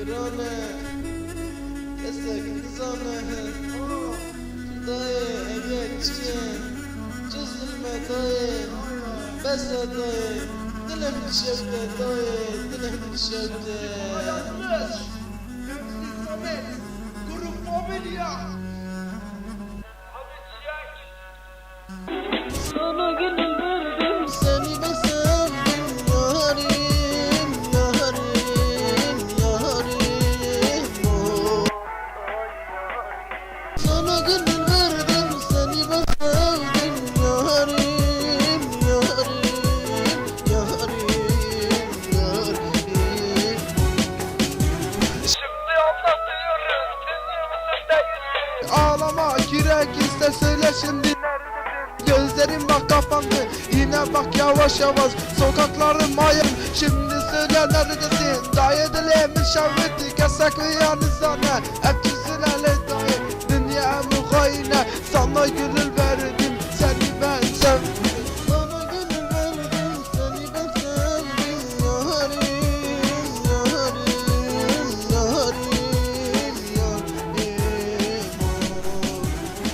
geldim pirane Destek kızane Dayı emekçiyim Çözülme dayı Bese dayı Dilim düşevde dayı Dilim düşevde Yanlış. Temsil Samet. Grup Mobilya. Sana gönül verdim seni ben sevdim yarim. Ağlama gerekirse söyle şimdi Gözlerim bak kapandı yine bak yavaş yavaş. Sokakların mayım şimdi söyle neredesin? Dayı dilimin şavveti kesek ve yani sana. Hep damla gülüm